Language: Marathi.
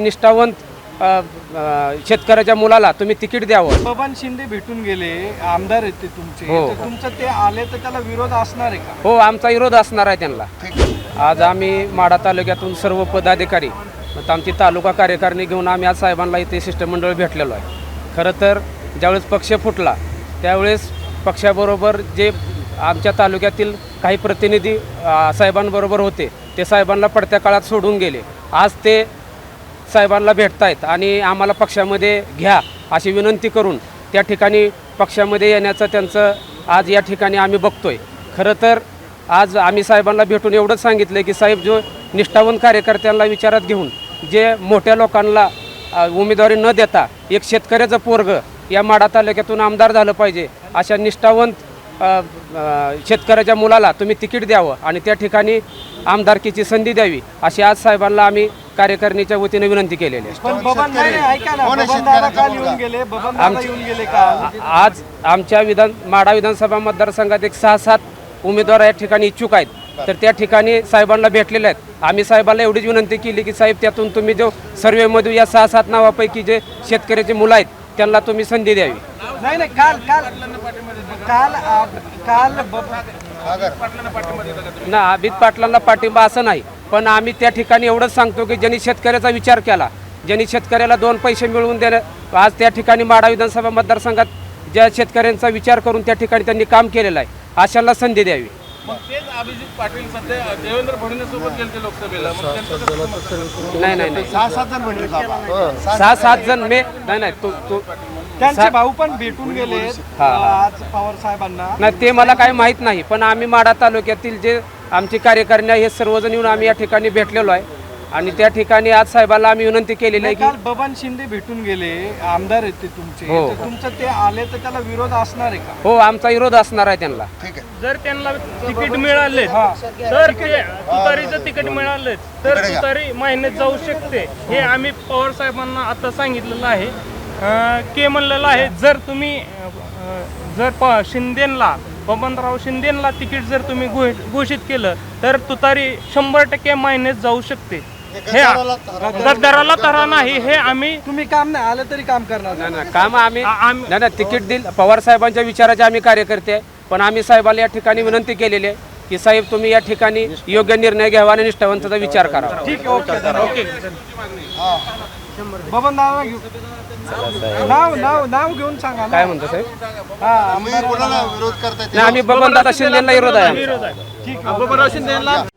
निष्ठावंत शेतकऱ्याच्या मुलाला तुम्ही तिकीट द्यावं. बबन शिंदे भेटून गेले आमदार आहेत ते तुमचे. हो. तर तुमचं ते आले तर त्याला विरोध असणार आहे का? हो आमचा विरोध असणार आहे त्यांना. आज आम्ही माडा तालुक्यातून सर्व पदाधिकारी मग आमची तालुका कार्यकारिणी घेऊन आम्ही आज साहेबांना इथे शिष्टमंडळ भेटलेलो आहे. खरं तर ज्यावेळेस पक्ष फुटला त्यावेळेस पक्षाबरोबर जे आमच्या तालुक्यातील काही प्रतिनिधी अ, साहेबांबरोबर होते ते साहेबांना पडत्या काळात सोडून गेले. आज ते साहेबांना भेटतायत आणि आम्हाला पक्षामध्ये घ्या अशी विनंती करून त्या ठिकाणी पक्षामध्ये येण्याचं त्यांचं आज या ठिकाणी आम्ही बघतोय. खरं तर आज आम्ही साहेबांना भेटून एवढंच सांगितलं की साहेब जो निष्ठावंत कार्यकर्त्यांना विचारात घेऊन जे मोठ्या लोकांना उमेदवारी न देता एक शेतकऱ्याचं पोरग या माडा तालुक्यातून आमदार झालं पाहिजे अशा निष्ठावंत शेतकऱ्याच्या मुलाला तुम्ही तिकीट द्यावं आणि त्या ठिकाणी आमदारकीची संधी द्यावी अशी आज साहेबांना आम्ही कार्यकारिणीच्या वतीने विनंती केलेली आहे. आज आमच्या विधान माडा विधानसभा मतदारसंघात एक सहा सात उमेदवार या ठिकाणी इच्छुक आहेत. तर त्या ठिकाणी साहेबांना भेटलेले आहेत. आम्ही साहेबांना एवढीच विनंती केली की साहेब त्यातून तुम्ही जो सर्वेमध्ये या सहा सात नावापैकी जे शेतकऱ्याचे मुलं आहेत त्यांना तुम्ही संधी द्यावी. नाही नाही काल काल काल आप- काल ना अभित पाटलांना पाठिंबा असं नाही. पण आम्ही त्या ठिकाणी एवढंच सांगतो की ज्यांनी शेतकऱ्याचा विचार केला ज्यांनी शेतकऱ्याला दोन पैसे मिळवून देण्या आज त्या ठिकाणी माडा विधानसभा मतदारसंघात ज्या शेतकऱ्यांचा विचार करून त्या ठिकाणी त्यांनी काम केलेलं आहे अशाला संधी द्यावी. मग तेच अभिजित पाटील सध्या देवेंद्र फडणवीस सोबत गेले लोकसभेला. मग त्यांचं कसं समजतं? नाही नाही नाही. सहा सात जण म्हणले बाबा. सहा सात जण. मे नाही नाही तू तू त्यांचे भाऊ पण भेटून गेले हा. आज पवार साहेबांना. नाही ते मला काही माहीत नाही पण आम्ही माडा तालुक्यातील जे आमची कार्यकारिणी आहे हे सर्वजण येऊन आम्ही या ठिकाणी भेटलेलो आहे. आणि त्या ठिकाणी आज साहेबांना आम्ही विनंती केलेली आहे काल की बबन शिंदे भेटून गेले आमदार आहेत ते तुमचे. हो. तर तुमचं ते आले तर त्याला विरोध असणार आहे का? हो आमचा विरोध असणार आहे त्यांना. ठीक आहे. जर त्यांना तिकीट मिळाले हा. तर ते तुतारीचं तिकीट मिळालं तर. तुतारी महिन्यात जाऊ शकते. हे आम्ही पवार साहेबांना आता सांगितलेलं आहे. अं, के म्हणलेलं आहे जर तुम्ही अं, जर प शिंदेला बबनराव शिंदेला तिकीट जर तुम्ही घो- घोषित केलं तर तुतारी शंभर टक्के महिन्यात जाऊ शकते. हे गद्दाराला तरा नाही. हे आम्ही तुम्ही काम नाही आलं तरी काम करणार नाही नाही काम आम्ही आम्ही- नाही नाही तिकीट दिल पवार साहेबांच्या विचाराचे आम्ही कार्यकर्ते आहे. पण आम्ही साहेबाला या ठिकाणी विनंती केलेली आहे की साहेब तुम्ही या ठिकाणी योग्य निर्णय घ्यावा आणि निष्ठावंताचा विचार करावा ठीक आहे ओके ओके. बबन दादा घेऊ. नाव नाव नाव घेऊन सांगा ना. काय म्हणतो साहेब? हा तुम्ही कोणाला विरोध करताय? नाही आम्ही बबन दादा शिंदेला विरोध आहे आमचा. विरोध आहे ठीक आहे